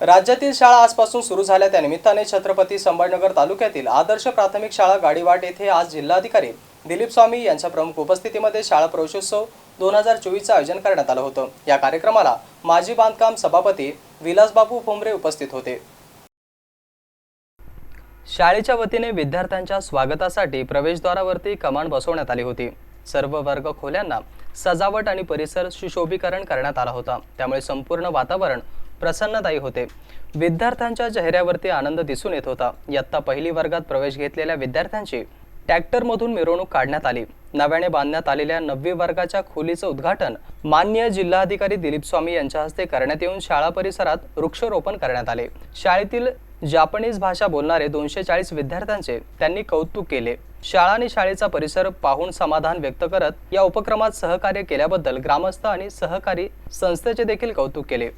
राज्यातील शाळा आजपासून सुरू झाल्या. त्यानिमित्ताने छत्रपती संभाजीनगर तालुक्यातील आदर्श प्राथमिक शाळा गाडीवाट येथे आज जिल्हाधिकारी दिलीप स्वामी यांच्या प्रमुख उपस्थितीमध्ये शाळा प्रवेशोत्सव दोन हजार चोवीसचं आयोजन करण्यात आलं होतं. या कार्यक्रमाला माजी बांधकाम सभापती विलासबाबू फुंबरे उपस्थित होते. शाळेच्या वतीने विद्यार्थ्यांच्या स्वागतासाठी प्रवेशद्वारावरती कमान बसवण्यात आली होती. सर्व वर्ग खोल्यांना सजावट आणि परिसर सुशोभीकरण करण्यात आला होता. त्यामुळे संपूर्ण वातावरण प्रसन्नदायी होते. विद्यार्थ्यांच्या चेहऱ्यावरती आनंद दिसून येत होता. इयत्ता पहिली वर्गात प्रवेश घेतलेल्या विद्यार्थ्यांची ट्रॅक्टरमधून मिरवणूक काढण्यात आली. नव्याने बांधण्यात आलेल्या नववी वर्गाच्या खोलीचं उद्घाटन मान्य जिल्हाधिकारी दिलीप स्वामी यांच्या हस्ते करण्यात येऊन शाळा परिसरात वृक्षारोपण करण्यात आले. शाळेतील जापनीज भाषा बोलणारे दोनशे चाळीस विद्यार्थ्यांचे त्यांनी कौतुक केले. शाळा आणि शाळेचा परिसर पाहून समाधान व्यक्त करत या उपक्रमात सहकार्य केल्याबद्दल ग्रामस्थ आणि सहकारी संस्थेचे देखील कौतुक केले.